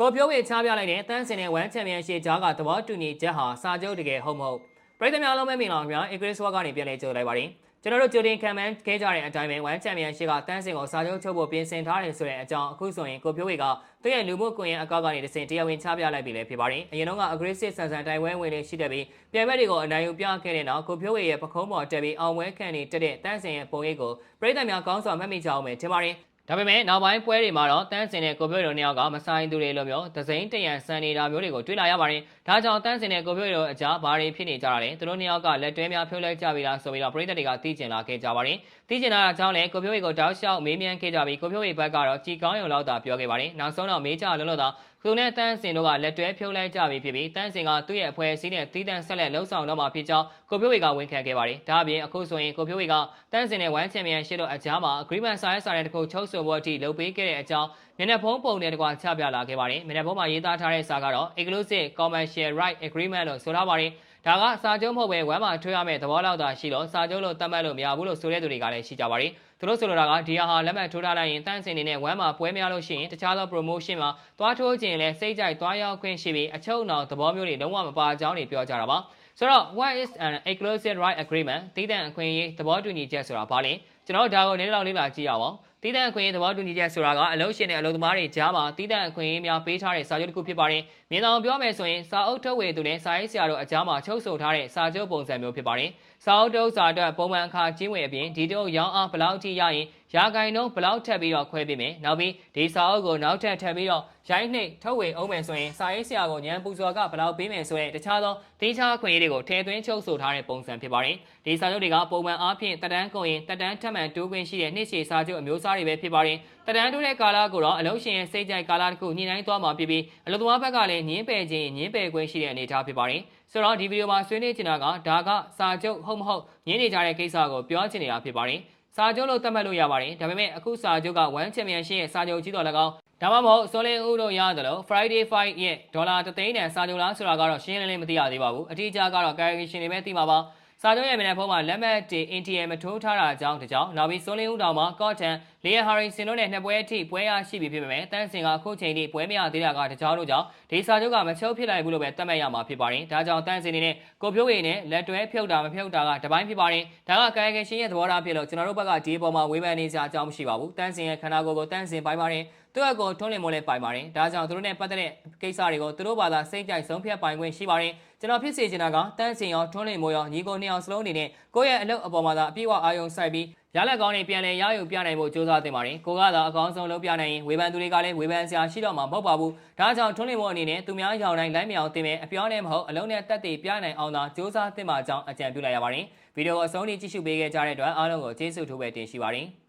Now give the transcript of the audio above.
ကိုဖြိုးဝေချပြလိုက်တဲ့တန်းစင်တဲ့ဝမ်ချန်ပီယံရှစ်ကြားကသဘောတူညီချက်ဟာစာချုပ်တကယ်ဟုတ်မဟုတ်ပရိသတ်များလုံးပဲမင်္ဂလာပါခင်ဗျာအင်္ဂလိပ်ဝါကနေပြန်လည်ကြိုလိုက်ပါတယ်ကျွန်တော်တို့ကြိုတင်ခံမှန်းခဲ့ကြတဲ့အတိုင်းပဲဝမ်ချန်ပီယံရှစ်ကတန်းစင်ကိုစာချုပ်ချုပ်ဖို့ပြင်ဆင်ထားတယ်ဆိုတဲ့အကြောင်းအခုဆိုရင်ကိုဖြိုးဝေကသူ့ရဲ့လူမှုကွန်ရက်အကောင့်ကနေတစ်ဆင့်တရားဝင်ချပြလိုက်ပြီလည်းဖြစ်ပါတယ်အရင်တော့က aggressive ဆန်ဆန်တိုင်ဝဲဝင်လေးရှိတဲ့ပြီးပြန်ဘက်တွေကိုအနိုင်ယူပြခဲ့တဲ့နောက်ကိုဖြိုးဝေရဲ့ပခုံးပေါ်တက်ပြီးအောင်ဝဲခံနေတက်တဲ့တန်းစင်ရဲ့ပုံရိပ်ကိုပရိသတ်များကောင်းစွာမှတ်မိကြအောင်ပဲထင်ပါတယ် ဒါပေမဲ့နောက်ပိုင်းပွဲတွေမှာတော့တန်းစင်နဲ့ကိုပြိုတို့နှစ်ယောက်ကမဆိုင်သူတွေလိုမျိုးဒစိမ့်တရံဆန်နေတာမျိုးတွေကိုတွေ့လာရပါတယ်။ဒါကြောင့်တန်းစင်နဲ့ကိုပြိုတို့အကြားဘာတွေဖြစ်နေကြတာလဲ။သူတို့နှစ်ယောက်ကလက်တွဲများဖြိုးလဲကြပြီလားဆိုပြီးတော့ပရိသတ်တွေကသိကျင်လာခဲ့ကြပါတယ်။သိကျင်လာတာကြောင့်လည်းကိုပြိုကိုတောက်လျှောက်မေးမြန်းခဲ့ကြပြီးကိုပြိုရဲ့ဘက်ကတော့ကြည်ကောင်းရုံလောက်သာပြောခဲ့ပါတယ်။နောက်ဆုံးတော့မေးကြလုံးလို့သာ သူနဲ့တန်းစင်တို့ကလက်တွဲဖြိုးလဲကြပြီဖြစ်ပြီးတန်းစင်ကသူ့ရဲ့အဖွဲ့အစည်းနဲ့တီးတန့်ဆက်လက်လှုပ်ဆောင်တော့မှာဖြစ်ကြောင်းကိုပြိုကဝန်ခံခဲ့ပါတယ်။ဒါအပြင်အခုဆိုရင်ကိုပြိုကတန်းစင်နဲ့ဝမ်ချန်ပီယံရှစ်တို့အကြားမှာ agreement စာရေးစာတဲ့တစ်ခုချုပ်ဆိုဖို့အထိလုပ်ပေးခဲ့တဲ့အကြောင်းမျက်နှာဖုံးပုံနဲ့တကွာချပြလာခဲ့ပါတယ်။မျက်နှာဖုံးမှာရေးသားထားတဲ့စာကတော့ exclusive commercial right agreement လို့ဆိုထားပါတယ်။ဒါကစာချုပ်မဟုတ်ပဲဝမ်းမှာထွေးရမယ့်သဘောလောက်သာရှိလို့စာချုပ်လို့သတ်မှတ်လို့မရဘူးလို့ဆိုတဲ့သူတွေကလည်းရှိကြပါတယ်။ သူတို့ဆိုလိုတာကဒီဟာဟာလက်မှတ်ထိုးထားလိုက်ရင်တန့်စင်နေနဲ့ဝမ်းမှာပွဲများလို့ရှိရင်တခြားသော promotion မှာသွားထိုးခြင်းလည်းစိတ်ကြိုက်သွားရောက်ခွင့်ရှိပြီးအချုပ်အောင်သဘောမျိုးတွေလုံးဝမပါကြောင်းတွေပြောကြတာပါ။ဆိုတော့ what is an exclusive right agreement တည်တဲ့အခွင့်အရေးသဘောတူညီချက်ဆိုတာဘာလဲကျွန်တော်ဒါကိုနည်းနည်းလောက်လေ့လာကြည့်ရအောင် တည်တဲ့အခွင့်အရေးသဘောတူညီချက်ဆိုတာကအလုပ်ရှင်နဲ့အလုပ်သမားတွေကြားမှာတည်တဲ့အခွင့်အရေးများပေးထားတဲ့စာချုပ်တစ်ခုဖြစ်ပါတယ်။မြင်အောင်ပြောမယ်ဆိုရင်စာအုပ်ထုတ်ဝေသူနဲ့စာရေးဆရာတို့အကြားမှာချုပ်ဆိုထားတဲ့စာချုပ်ပုံစံမျိုးဖြစ်ပါတယ်။စာအုပ်ထုတ်စာအတွက်ပုံမှန်အခါကျင်းဝင်အပြင်ဒီတော့ရောင်းအားဘယ်လောက်ထိရရင်ရာဂိုင်နှုန်းဘယ်လောက်ထပ်ပြီးတော့ခွဲပေးမယ်။နောက်ပြီးဒီစာအုပ်ကိုနောက်ထပ်ထပ်ပြီးတော့ရိုင်းနှိပ်ထုတ်ဝေအောင်မယ်ဆိုရင်စာရေးဆရာကိုညံပူဇော်ကဘယ်လောက်ပေးမယ်ဆိုရင်တခြားသောတေးခြားအခွင့်အရေးတွေကိုထည့်သွင်းချုပ်ဆိုထားတဲ့ပုံစံဖြစ်ပါတယ်။ဒီစာချုပ်တွေကပုံမှန်အားဖြင့်တက်တန်းကုန်ရင်တက်တန်းထက်မှန်တိုးခွင့်ရှိတဲ့နှစ်ရှည်စာချုပ်အမျိုးအစားတွေပဲဖြစ်ပါတယ်။တက်တန်းတိုးတဲ့ကာလကိုတော့အလုံးရှင်ရဲ့စိတ်ကြိုက်ကာလတစ်ခုညှိနှိုင်းသွားမှာဖြစ်ပြီးအလုပ်သမားဘက်ကလည်းညင်းပယ်ခြင်းညင်းပယ်ခွင့်ရှိတဲ့အနေအထားဖြစ်ပါတယ်။ဆိုတော့ဒီဗီဒီယိုမှာဆွေးနွေးချင်တာကဒါကစာချုပ်ဟုတ်မဟုတ်ညင်းနေကြတဲ့ကိစ္စကိုပြောချင်နေတာဖြစ်ပါတယ်။ စာချုပ်လို့သတ်မှတ်လို့ရပါတယ်။ဒါပေမဲ့အခုစာချုပ်က1 Championship ရဲ့စာချုပ်ကြီးတော်၎င်းဒါမှမဟုတ်ဆိုလင်ဦးတို့ရတယ်လို့ Friday Fight ရဲ့ဒေါ်လာ3သိန်းတန်စာချုပ်လားဆိုတာကတော့ရှင်းလင်းလင်းမသိရသေးပါဘူး။အထူးကြားကတော့ Carrication တွေပဲသိမှာပါ။စာချုပ်ရဲ့မျက်နှာဖုံးမှာလက်မှတ်တင် ATM မထိုးထားတာကြောင့်တကြောင်နောက်ပြီးစိုးလင်းဦးတောင်မှာ Cotton လီယန်ဟာရီစင်တို့နဲ့နှစ်ပွဲအထိပွဲရရှိပြီဖြစ်ပေမဲ့တန်းစင်ကအခုချိန်ထိပွဲမရသေးတာကတကြောင်တို့ကြောင့်ဒီစာချုပ်ကမချုပ်ဖြစ်နိုင်ဘူးလို့ပဲသတ်မှတ်ရမှာဖြစ်ပါတယ်။ဒါကြောင့်တန်းစင်နေနဲ့ကိုဖြိုးဝေနဲ့လက်တွဲဖြုတ်တာမဖြုတ်တာကတပိုင်းဖြစ်ပါတယ်။ဒါကကာယကရှင်ရဲ့သဘောထားဖြစ်လို့ကျွန်တော်တို့ဘက်ကဒီအပေါ်မှာဝေဖန်နေကြအကြောင်းမရှိပါဘူး။တန်းစင်ရဲ့ခန္ဓာကိုယ်ကိုတန်းစင်ပိုင်းပါတယ်။သူ့အကောထွန်းလင်းမိုးလဲပိုင်ပါတယ်။ဒါကြောင့်သူတို့နဲ့ပတ်သက်တဲ့ကိစ္စတွေကိုသူတို့ဘာသာစိတ်ကြိုက်ဆုံးဖြတ်ပိုင်ခွင့်ရှိပါတယ်။ကျွန်တော်ဖြစ်စေချင်တာကတန်းစင်ရောထွန်းလင်းမိုးရောညီကိုနှစ်အောင်စလုံးအနေနဲ့ကိုယ့်ရဲ့အလုပ်အပေါ်မှာသာအပြည့်အဝအာရုံစိုက်ပြီး ရလက်ကောင်းတွေပြန်လည်ရယူပြနိုင်ဖို့ကြိုးစားသင့်ပါတယ်။ကိုကသာအကောင်းဆုံးလုပ်ပြနိုင်ရင်ဝေဖန်သူတွေကလည်းဝေဖန်စရာရှိတော့မှာမဟုတ်ပါဘူး။ဒါကြောင့်ထွန်းလင်းမိုးအနေနဲ့သူများရောင်တိုင်းလိုက်မြောင်တင်မယ်အပြောင်းနဲ့မဟုတ်အလုံးနဲ့တက်တည်ပြနိုင်အောင်သာကြိုးစားသင့်ပါကြောင်းအကြံပြုလိုက်ရပါတယ်။ဗီဒီယိုအဆုံးထိကြည့်ရှုပေးခဲ့ကြတဲ့အတွက်အားလုံးကိုကျေးဇူးထိုးပဲတင်ရှိပါတယ်။